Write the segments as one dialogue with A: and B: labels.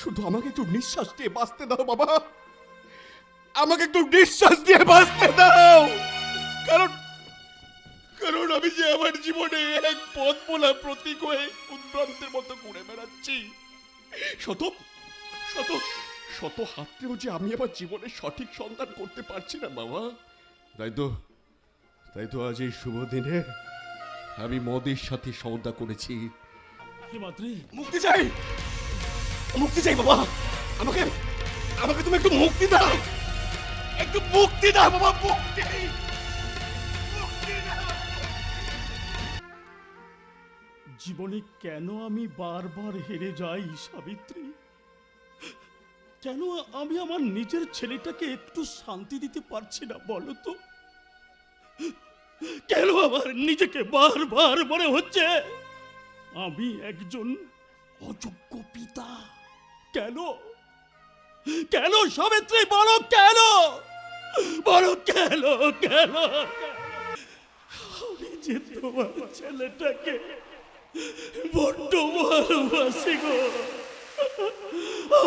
A: শুধু আমাকে একটু নিঃশ্বাস দিয়ে বাঁচতে দাও বাবা। আমাকে একটু নিঃশ্বাস দিয়ে বাঁচতে দাও। কারণ কারণ আমি যে আমার জীবনে এক পথ বলা প্রতীক হয়ে উদ্ভ্রান্তের মতো ঘুরে বেড়াচ্ছি শত শত শত হাততেও যে আমি আমার জীবনের সঠিক সন্ধান করতে পারছি না বাবা। তাই তো তাই তো আজ এই শুভ দিনে আমি মদের সাথে সৌদা করেছি। মুক্তি চাই! মুক্তি চাই বাবা। আমাকে আমাকে তুমি একটু মুক্তি দাও। একটু মুক্তি দাও বাবা, মুক্তি।
B: জীবনে কেন আমি বারবার হেরে যাই, সাবিত্রী? কেন আমি আমার নিজের ছেলেটাকে একটু শান্তি দিতে পারছি না, বলো তো? কেন আমার নিজেকে বারবার মনে হচ্ছে? আমি একজন অযোগ্য পিতা। কেন? কেন সাবিত্রী, বলো কেন? বলো কেন কেন? আমি যে তোমার ছেলেটাকে বড্ড ভালোবাসি গো।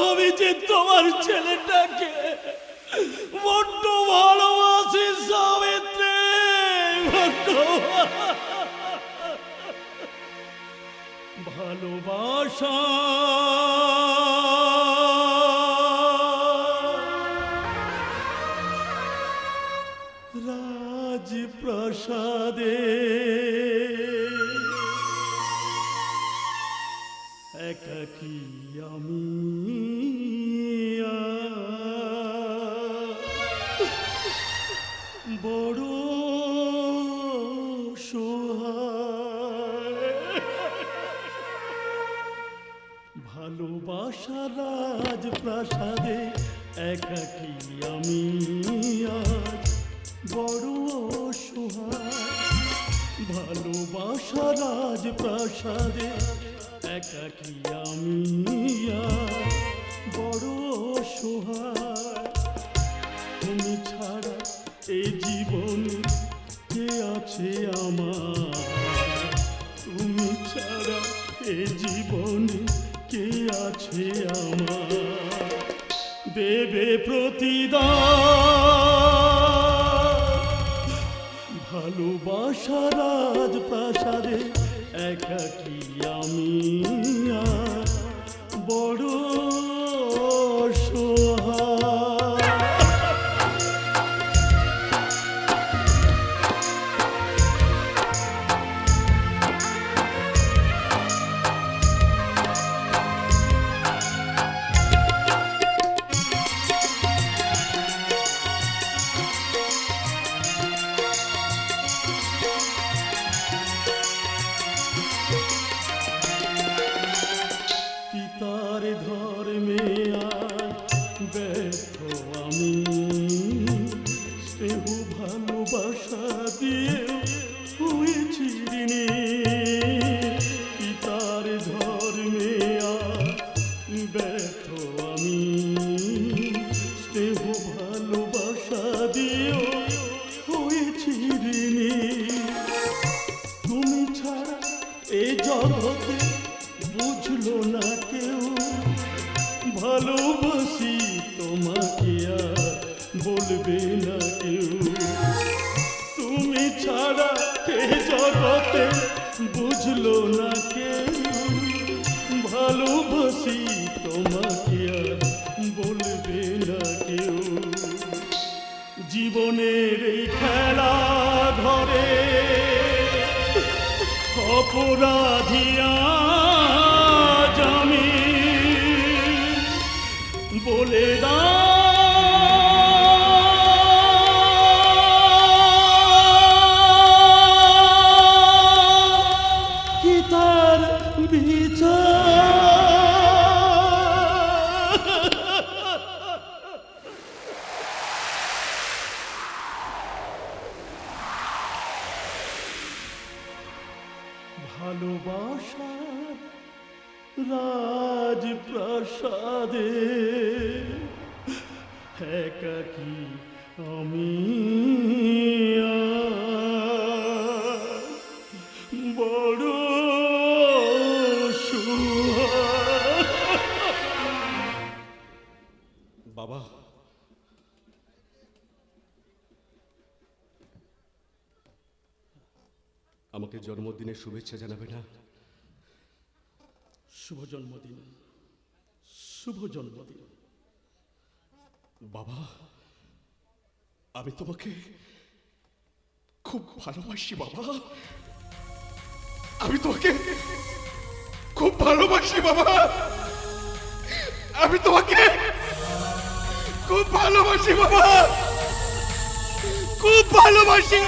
B: আমি যে তোমার ছেলেটাকে বড্ড ভালোবাসি, সাবিত্রী, বড্ড ভালোবাসা। রাজপ্রাসাদে। একাকি আমি? বড় ভালোবাসা রাজ প্রাসাদে একাকি আমি আজ? বড় সোহায় ভালোবাসা রাজ প্রাসাদে একাকি আমি বড় সোহায় তুমি ছাড়া এই জীবনে কে আছে আমার? তুমি ছাড়া এ জীবনে কে আছে আমার? দেবে প্রতিদান ভালোবাসা রাজ প্রাসাদে আমি বড় ভালোবাসা দিয়ে হয়েছি ঋণী পিতার ধর্মে ব্যর্থ আমি। স্নেহ, ভালোবাসা দিয়েও হয়েছি তুমি ছাড়া এ বুঝলো না কেউ। ভালোবাসি তোমাকে আর বলবে না কেউ। ছাড়া এ জগতে বুঝলো না কেউ। ভালোবাসি তোমাকে আর বলবে না কেউ। জীবনের এই খেলা ঘরে অপরাধিয়া আমি বলে দাও ভালোবাসার রাজপ্রাসাদে একাকি আমি।
A: আমাকে জন্মদিনের শুভেচ্ছা জানাবে না?
B: শুভ জন্মদিন। শুভ জন্মদিন।
A: বাবা, আমি তোমাকে খুব ভালোবাসি বাবা। আমি তোমাকে খুব ভালোবাসি বাবা। আমি তোমাকে খুব ভালোবাসি বাবা। খুব ভালোবাসি।